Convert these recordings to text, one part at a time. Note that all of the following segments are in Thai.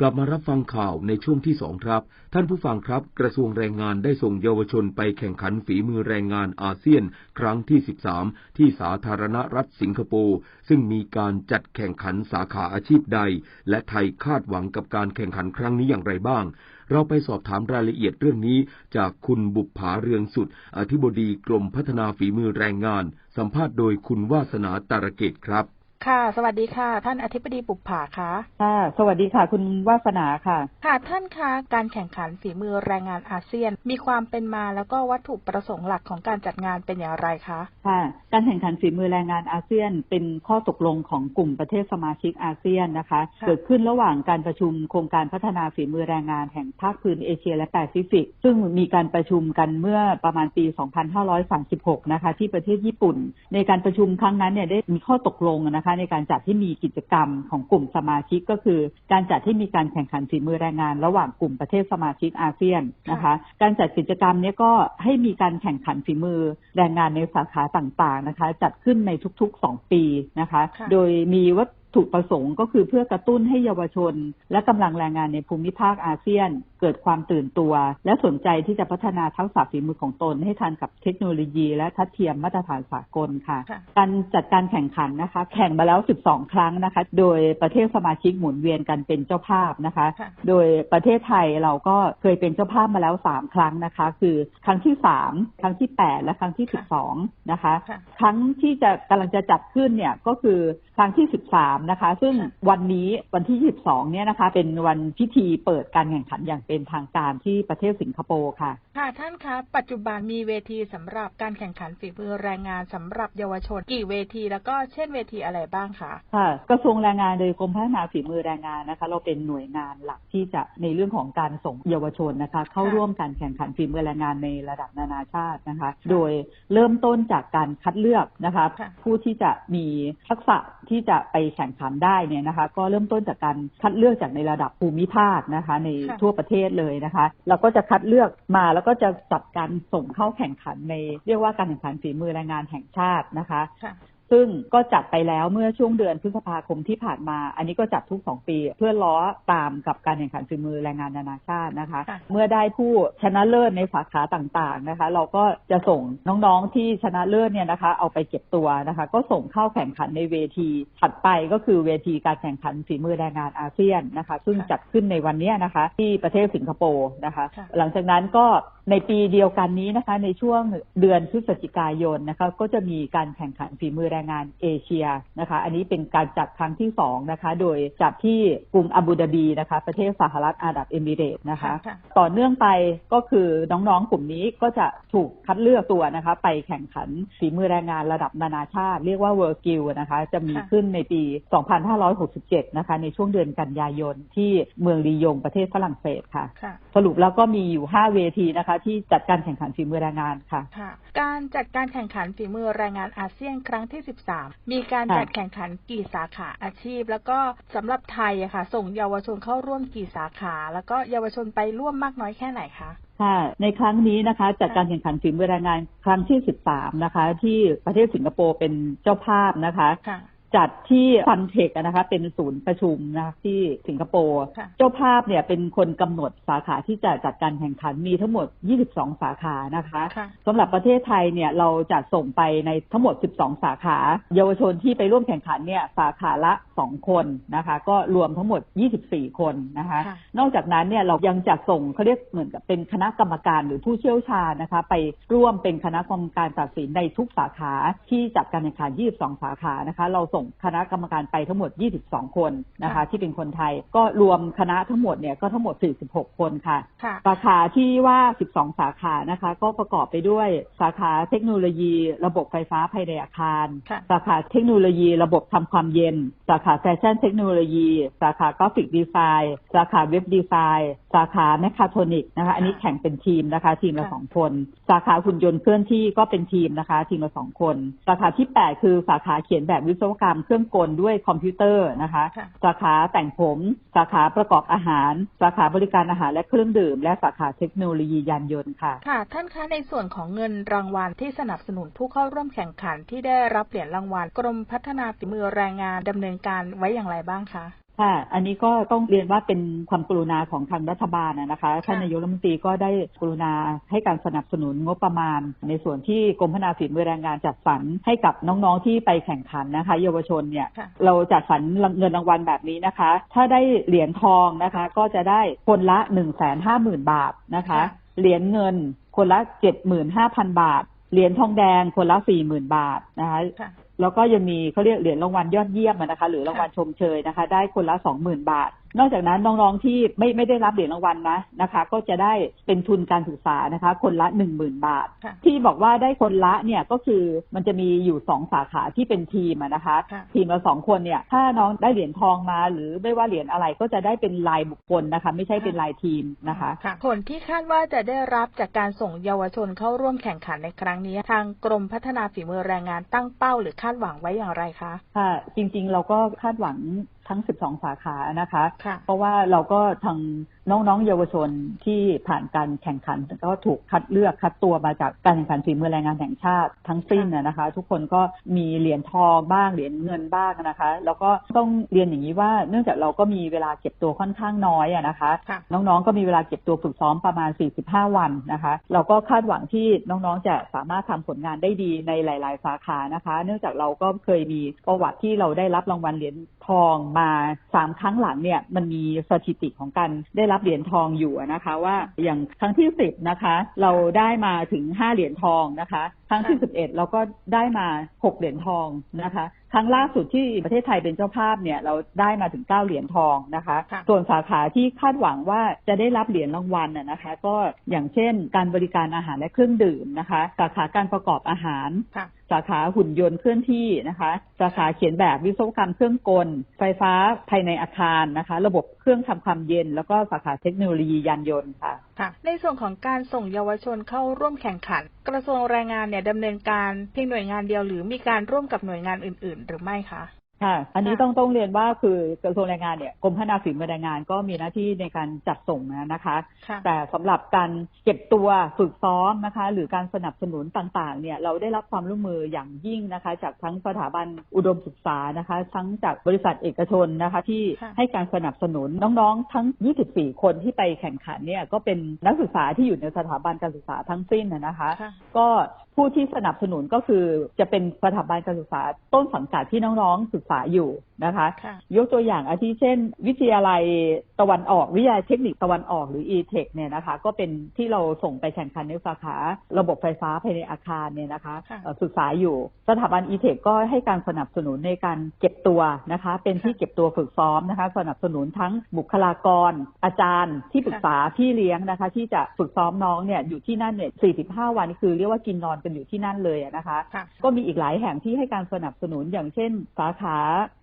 กลับมารับฟังข่าวในช่วงที่สองครับ ท่านผู้ฟังครับ กระทรวงแรงงานได้ส่งเยาวชนไปแข่งขันฝีมือแรงงานอาเซียน ครั้งที่ 13 ที่สาธารณรัฐสิงคโปร์ซึ่งมีการจัดแข่งขันสาขาอาชีพใด และไทยคาดหวังกับการแข่งขันครั้งนี้อย่างไรบ้าง เราไปสอบถามรายละเอียดเรื่องนี้ จากคุณบุปผาเรืองสุด อธิบดีกรมพัฒนาฝีมือแรงงาน สัมภาษณ์โดยคุณวาสนาตารเกตครับ ค่ะ สวัสดีค่ะ ท่านอธิบดีปุบผาคะค่ะ สวัสดีค่ะ คุณวาสนาค่ะ ค่ะ ท่านคะการแข่งขันฝีมือแรงงานอาเซียน มีความเป็นมาแล้วก็วัตถุประสงค์หลักของการจัดงานเป็นอย่างไรคะ ค่ะ การแข่งขันฝีมือแรงงานอาเซียน เป็นข้อตกลงของกลุ่มประเทศสมาชิกอาเซียนนะคะค่ะเกิดขึ้นระหว่างการประชุมโครงการพัฒนาฝีมือแรงงานแห่งภาคพื้นเอเชียและแปซิฟิก ซึ่งมีการประชุมกันเมื่อประมาณปี 2536 นะคะ ที่ประเทศญี่ปุ่น ในการประชุมครั้งนั้นเนี่ยได้มีข้อตกลงนะคะในการจัดให้มีกิจกรรมของกลุ่มสมาชิกก็คือ การจัดให้มีการแข่งขันฝีมือแรงงาน ระหว่างกลุ่มประเทศสมาชิกอาเซียนนะคะ การจัดกิจกรรมเนี้ก็ให้มีการแข่งขันฝีมือแรงงานในสาขาต่างๆนะคะ จัดขึ้นในทุกๆ 2 ปีนะคะค่ะโดยมีวัต ถุประสงค์ก็คือเพื่อกระตุ้นให้เยาวชน และกำลังแรงงานในภูมิภาคอาเซียน เกิดความตื่นตัว และสนใจที่จะพัฒนาทักษะฝีมือของตน ให้ทันกับเทคโนโลยีและทัดเทียมมาตรฐานสากลค่ะค่ะการจัดการแข่งขันนะคะ แข่งมาแล้ว 12 ครั้งนะคะ โดยประเทศสมาชิกหมุนเวียนกันเป็นเจ้าภาพนะคะค่ะโดยประเทศไทยเราก็เคยเป็นเจ้าภาพมาแล้ว 3 ครั้งนะคะ คือครั้งที่ 3 ครั้งที่ 8 และครั้งที่ค่ะ12 นะคะค่ะครั้งที่จะกำลังจะจัดขึ้นเนี่ยก็คือ ครั้งที่13นะคะ ซึ่งค่ะวันนี้วันที่ 22 เนี่ยนะคะ เป็นวันพิธีเปิดการแข่งขันอย่างเป็นทางการที่ประเทศสิงคโปร์ค่ะ ค่ะท่านคะ ปัจจุบันมีเวทีสำหรับการแข่งขันฝีมือแรงงานสำหรับเยาวชนกี่เวทีแล้วก็เช่นเวทีอะไรบ้างคะค่ะกระทรวงแรงงานโดยกรมพัฒนาฝีมือแรงงานนะคะ เราเป็นหน่วยงานหลักที่จะในเรื่องของการส่งเยาวชนนะคะ เข้าค่ะร่วมการแข่งขันฝีมือแรงงานในระดับนานาชาตินะคะ โดยเริ่มต้นจากการคัดเลือกนะคะค่ะผู้ที่จะมีทักษะที่จะไปแข่งขันได้เนี่ยนะคะ ก็เริ่มต้นจากการคัดเลือกจากในระดับภูมิภาคนะคะ ในค่ะทั่วประเทศเลยนะคะเราก็จะคัดเลือกมาแล้วก็จะจัดการส่งเข้าแข่งขันในเรียกว่าการแข่งขันฝีมือแรงงานแห่งชาตินะคะค่ะ ซึ่งก็จัดไปแล้วเมื่อช่วงเดือนพฤษภาคมที่ผ่านมา อันนี้ก็จัดทุกสองปี เพื่อล้อตามกับการแข่งขันฝีมือแรงงานนานาชาตินะคะค่ะเมื่อได้ผู้ชนะเลิศในสาขาต่างๆนะคะ เราก็จะส่งน้องๆที่ชนะเลิศเนี่ยนะคะ เอาไปเก็บตัวนะคะ ก็ส่งเข้าแข่งขันในเวทีถัดไปก็คือเวทีการแข่งขันฝีมือแรงงานอาเซียนนะคะ ซึ่งค่ะจัดขึ้นในวันเนี้ยนะคะ ที่ประเทศสิงคโปร์นะคะค่ะหลังจากนั้นก็ในปีเดียวกันนี้นะคะ ในช่วงเดือนพฤศจิกายนนะคะ ก็จะมีการแข่งขันฝีมือแรงงานเอเชียนะคะ อันนี้เป็นการจัดครั้งที่สองนะคะ โดยจัดที่กรุงอาบูดาบีนะคะ ประเทศสหรัฐอาหรับเอมิเรตส์นะคะค่ะต่อเนื่องไปก็คือน้องๆกลุ่มนี้ก็จะถูกคัดเลือกตัวนะคะ ไปแข่งขันฝีมือแรงงานระดับนานาชาติ เรียกว่าเวอร์กิลนะคะ จะมีค่ะขึ้นในปี 2567 นะคะ ในช่วงเดือนกันยายนที่เมืองลียงประเทศฝรั่งเศสค่ะค่ะ สรุปแล้วก็มีอยู่ 5 เวทีนะคะ ที่จัดการแข่งขันฝีมือแรงงานค่ะค่ะ การจัดการแข่งขันฝีมือแรงงานอาเซียนครั้งที่ 13 มีการค่ะจัดแข่งขันกี่สาขาอาชีพ แล้วก็สำหรับไทยอะค่ะ ส่งเยาวชนเข้าร่วมกี่สาขา แล้วก็เยาวชนไปร่วมมากน้อยแค่ไหนคะค่ะในครั้งนี้นะคะจัดการแข่งขันฝีมือแรงงานครั้งที่ 13 นะคะ ที่ประเทศสิงคโปร์เป็นเจ้าภาพนะคะค่ะ จัดที่ฟันเทคนะคะเป็นศูนย์ประชุมนะคะที่สิงคโปร์ค่ะเจ้าภาพเนี่ยเป็นคนกำหนดสาขาที่จะจัดการแข่งขันมีทั้งหมด 22 สาขานะคะค่ะสำหรับประเทศไทยเนี่ยเราจะส่งไปในทั้งหมด 12 สาขา เยาวชนที่ไปร่วมแข่งขันเนี่ยสาขาละ 2 คนนะคะ ก็รวมทั้งหมด 24 คนนะคะค่ะนอกจากนั้นเนี่ยเรายังจัดส่งเขาเรียกเหมือนกับเป็นคณะกรรมการหรือผู้เชี่ยวชาญนะคะ ไปร่วมเป็นคณะกรรมการตัดสินในทุกสาขาที่จัดการแข่งขัน 22 สาขานะคะ เราส่งคณะกรรมการไปทั้งหมด 22 คนนะคะค่ะที่เป็นคนไทย ก็รวมคณะทั้งหมดเนี่ยก็ทั้งหมด 46 คนค่ะค่ะ สาขาที่ว่า 12 สาขานะคะ ก็ประกอบไปด้วยสาขาเทคโนโลยี ระบบไฟฟ้าภายในอาคารค่ะสาขาเทคโนโลยี ระบบทำความเย็น สาขาแฟชั่นเทคโนโลยี สาขากราฟิกดีไซน์สาขาเว็บดีไซน์ สาขาแมคคาโทนิกนะคะ อันนี้แข่งเป็นทีมนะคะ ทีมละค่ะสองคน สาขาหุ่นยนต์เคลื่อนที่ก็เป็นทีมนะคะ ทีมละสองคน สาขาที่ 8 คือสาขาเขียนแบบวิศวกรรมเครื่องกลด้วยคอมพิวเตอร์นะคะค่ะสาขาแต่งผม สาขาประกอบอาหาร สาขาบริการอาหารและเครื่องดื่ม และสาขาเทคโนโลยียานยนต์ค่ะ ค่ะ ท่านคะในส่วนของเงินรางวัลที่สนับสนุนผู้เข้าร่วมแข่งขันที่ได้รับเหรียญรางวัลกรมพัฒนาฝีมือแรงงานดำเนินการไว้อย่างไรบ้างคะ ค่ะ อันนี้ก็ต้องเรียนว่าเป็นความกรุณาของทางรัฐบาลนะนะคะ ท่านนายกรัฐมนตรีก็ได้กรุณาให้การสนับสนุนงบประมาณ ในส่วนที่กรมพัฒนาฝีมือแรงงานจัดสรรให้กับน้องๆที่ไปแข่งขันนะคะ เยาวชนเนี่ยค่ะเราจัดสรรเงินรางวัลแบบนี้นะคะ ถ้าได้เหรียญทองนะคะ ก็จะได้คนละหนึ่งแสนห้าหมื่นบาทนะคะค่ะเหรียญเงินคนละเจ็ดหมื่นห้าพันบาท เหรียญทองแดงคนละสี่หมื่นบาทนะคะค่ะ แล้วก็ยังมีเขาเรียกเหรียญรางวัลยอดเยี่ยมนะคะ หรือรางวัลชมเชยนะคะ ได้คนละสองหมื่นบาทนอกจากนั้นน้องๆที่ไม่ไม่ได้รับเหรียญรางวัลนะนะคะ ก็จะได้เป็นทุนการศึกษานะคะ คนละหนึ่งหมื่นบาทค่ะที่บอกว่าได้คนละเนี่ยก็คือมันจะมีอยู่สองสาขาที่เป็นทีมอะนะคะค่ะทีมละสองคนเนี่ย ถ้าน้องได้เหรียญทองมา หรือไม่ว่าเหรียญอะไรก็จะได้เป็นรายบุคคลนะคะ ไม่ใช่เป็นรายทีมนะคะค่ะผลที่คาดว่าจะได้รับจากการส่งเยาวชนเข้าร่วมแข่งขันในครั้งนี้ ทางกรมพัฒนาฝีมือแรงงานตั้งเป้า หรือคาดหวังไว้อย่างไรคะค่ะจริงๆ เราก็คาดหวัง ทั้ง 12 สาขานะคะค่ะเพราะว่าเราก็ทาง น้องๆ เยาวชนที่ผ่านการแข่งขันก็ถูกคัดเลือกคัดตัวมาจากการแข่งขันฝีมือแรงงานแห่งชาติทั้งสิ้นนะนะคะ ทุกคนก็มีเหรียญทองบ้างเหรียญเงินบ้างนะคะ แล้วก็ต้องเรียนอย่างนี้ว่า เนื่องจากเราก็มีเวลาเก็บตัวค่อนข้างน้อยอะนะคะค่ะน้องๆ ก็มีเวลาเก็บตัวฝึกซ้อมประมาณ 45 วันนะคะ เราก็คาดหวังที่น้องๆ จะสามารถทำผลงานได้ดีในหลาย ๆ สาขานะคะ เนื่องจากเราก็เคยมีประวัติที่เราได้รับรางวัลเหรียญทองมาสามครั้งหลังเนี่ยมันมีสถิติของการได้รับเหรียญทองอยู่อะนะคะ ว่าอย่างครั้งที่สิบนะคะ เราได้มาถึงห้าเหรียญทองนะคะ ครั้งที่สิบเอ็ดเราก็ได้มาหกเหรียญทองนะคะ ครั้งล่าสุดที่ประเทศไทยเป็นเจ้าภาพเนี่ยเราได้มาถึงเก้าเหรียญทองนะคะค่ะส่วนสาขาที่คาดหวังว่าจะได้รับเหรียญรางวัลน่ะนะคะ ก็อย่างเช่น การบริการอาหารและเครื่องดื่มนะคะ สาขาการประกอบอาหารค่ะ สาขาหุ่นยนต์เคลื่อนที่นะคะ สาขาเขียนแบบวิศวกรรมเครื่องกล ไฟฟ้าภายในอาคารนะคะ ระบบเครื่องทำความเย็น แล้วก็สาขาเทคโนโลยียานยนต์ค่ะค่ะ ในส่วนของการส่งเยาวชนเข้าร่วมแข่งขัน กระทรวงแรงงานเนี่ยดำเนินการเพียงหน่วยงานเดียวหรือมีการร่วมกับหน่วยงานอื่น ๆ หรือไม่คะ ค่ะ อันนี้ค่ะต้องต้องเรียนว่าคือกระทรวงแรงงานเนี่ยกรมพัฒนาฝีมือแรงงานก็มีหน้าที่ในการจัดส่งนะคะค่ะแต่สำหรับการเก็บตัวฝึกซ้อมนะคะ หรือการสนับสนุนต่างๆ เนี่ยเราได้รับความร่วมมืออย่างยิ่งนะคะ จากทั้งสถาบันอุดมศึกษานะคะ ทั้งจากบริษัทเอกชนนะคะ ที่ค่ะให้การสนับสนุนน้องๆ ทั้ง 24 คนที่ไปแข่งขันเนี่ยก็เป็นนักศึกษาที่อยู่ในสถาบันการศึกษาทั้งสิ้นนะนะคะค่ะก็ ผู้ที่สนับสนุนก็คือจะเป็นสถาบันการศึกษาต้นสังกัดที่น้องๆศึกษาอยู่นะคะค่ะยกตัวอย่างอาทิเช่น วิทยาลัยตะวันออกวิทยาลัยเทคนิคตะวันออกหรือ e-tech เนี่ยนะคะ ก็เป็นที่เราส่งไปแข่งขันในสาขาระบบไฟฟ้าภายในอาคารเนี่ยนะคะค่ะเอ่อศึกษาอยู่สถาบัน e-tech ก็ให้การสนับสนุนในการเก็บตัวนะคะ เป็นที่เก็บตัวฝึกซ้อมนะคะ สนับสนุนทั้งบุคลากร อาจารย์ที่ปรึกษาพี่เลี้ยงนะคะ ที่จะฝึกซ้อมน้องเนี่ยอยู่ที่นั่นเนี่ย45 วันคือเรียกว่ากินนอนกันอยู่ที่นั่นเลยอะนะคะค่ะก็มีอีกหลายแห่งที่ให้การสนับสนุนอย่างเช่น สาขา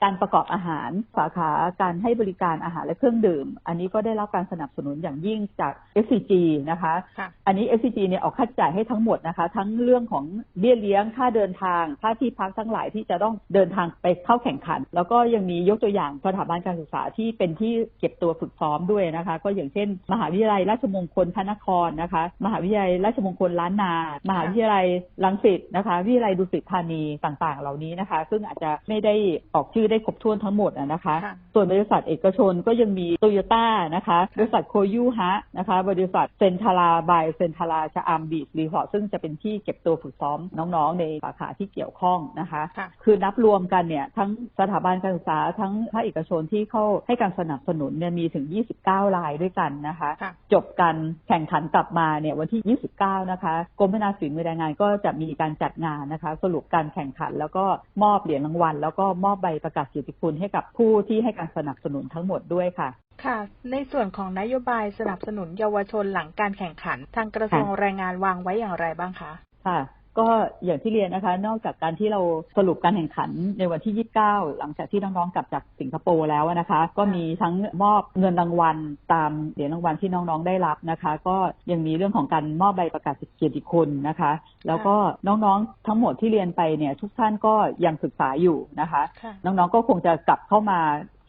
การประกอบอาหาร สาขาการให้บริการอาหารและเครื่องดื่ม อันนี้ก็ได้รับการสนับสนุนอย่างยิ่งจาก SCG นะคะค่ะอันนี้ SCG เนี่ยออกค่าใช้จ่ายให้ทั้งหมดนะคะ ทั้งเรื่องของเบี้ยเลี้ยงค่าเดินทาง ค่าที่พักทั้งหลายที่จะต้องเดินทางไปเข้าแข่งขัน แล้วก็ยังมียกตัวอย่างสถาบันการศึกษาที่เป็นที่เก็บตัวฝึกซ้อมด้วยนะคะ ก็อย่างเช่น มหาวิทยาลัยราชมงคลพระนครนะคะ มหาวิทยาลัยราชมงคลล้านนา มหาวิทยาลัยรังสิตนะคะวิทยาลัยดุสิตธานีต่างๆ เหล่านี้นะคะ ซึ่งอาจจะไม่ได้ออกชื่อได้ครบถ้วนทั้งหมดอะนะคะค่ะส่วนบริษัทเอกชนก็ยังมีโตโยต้านะคะ บริษัทโคยูฮะนะคะ บริษัทเซนทาราบายเซนทาราชะอัมบีชรีสอร์ทซึ่งจะเป็นที่เก็บตัวฝึกซ้อมน้องๆ ในสาขาที่เกี่ยวข้องนะคะค่ะคือนับรวมกันเนี่ยทั้งสถาบันการศึกษาทั้งภาคเอกชนที่เข้าให้การสนับสนุนเนี่ยมีถึง 29 รายด้วยกันนะคะค่ะจบการแข่งขันกลับมาเนี่ยวันที่ 29 นะคะกรมพัฒนาฝีมือแรงงานก็จะมีการจัดงานนะคะ สรุปการแข่งขัน แล้วก็มอบเหรียญรางวัล แล้วก็มอบใบประกาศเกียรติคุณให้กับผู้ที่ให้การสนับสนุนทั้งหมดด้วยค่ะค่ะ ในส่วนของนโยบายสนับสนุนเยาวชนหลังการแข่งขัน ทางกระทรวงแรงงานวางไว้อย่างไรบ้างคะ ค่ะ ก็อย่างที่เรียนนะคะ นอกจากการที่เราสรุปการแข่งขันในวันที่ 29 หลังจากที่น้องๆกลับจากสิงคโปร์แล้วนะคะ ก็มีทั้งมอบเงินรางวัลตามเหรียญรางวัลที่น้องๆได้รับนะคะ ก็ยังมีเรื่องของการมอบใบประกาศเกียรติคุณนะคะ แล้วก็น้องๆทั้งหมดที่เรียนไปเนี่ยทุกท่านก็ยังศึกษาอยู่นะคะค่ะน้องๆก็คงจะกลับเข้ามา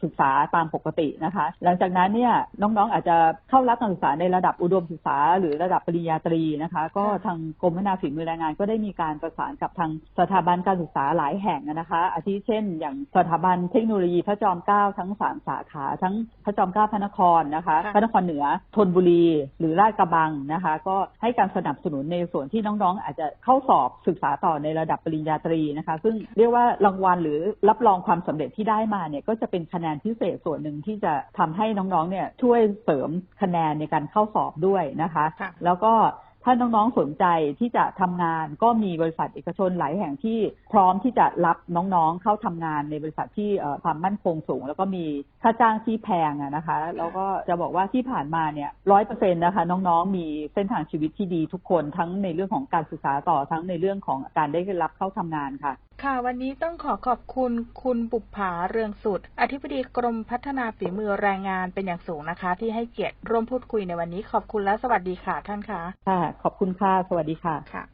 ศึกษาตามปกตินะคะ หลังจากนั้นเนี่ยน้องๆอาจจะเข้ารับการศึกษาในระดับอุดมศึกษา หรือระดับปริญญาตรีนะคะ ก็ทางกรมพัฒนาฝีมือแรงงาน ก็ได้มีการประสานกับทางสถาบันการศึกษาหลายแห่งนะคะ อาทิเช่น อย่างสถาบันเทคโนโลยีพระจอมเกล้าทั้งสามสาขาทั้งพระจอมเกล้าพระนครนะคะค่ะพระนครเหนือธนบุรี หรือราชกระบังนะคะ ก็ให้การสนับสนุนในส่วนที่น้องๆ อาจจะเข้าสอบศึกษาต่อในระดับปริญญาตรีนะคะ ซึ่งเรียกว่ารางวัลหรือรับรองความสำเร็จที่ได้มาเนี่ยก็จะเป็นคะแนนพิเศษส่วนหนึ่งที่จะทำให้น้องๆเนี่ยช่วยเสริมคะแนนในการเข้าสอบด้วยนะคะค่ะแล้วก็ถ้าน้องๆสนใจที่จะทำงานก็มีบริษัทเอกชนหลายแห่งที่พร้อมที่จะรับน้องๆเข้าทำงานในบริษัทที่เอ่อความมั่นคงสูง แล้วก็มีค่าจ้างที่แพงอะนะคะ แล้วก็จะบอกว่าที่ผ่านมาเนี่ยร้อยเปอร์เซ็นต์นะคะ น้องๆ มีเส้นทางชีวิตที่ดีทุกคนทั้งในเรื่องของการศึกษาต่อทั้งในเรื่องของการได้รับเข้าทำงานค่ะค่ะวันนี้ต้องขอขอบคุณคุณบุปผาเรืองสุด อธิบดีกรมพัฒนาฝีมือแรงงานเป็นอย่างสูงนะคะ ที่ให้เกียรติร่วมพูดคุยในวันนี้ขอบคุณและสวัสดีค่ะท่านคะค่ะ ขอบคุณค่ะ สวัสดีค่ะค่ะ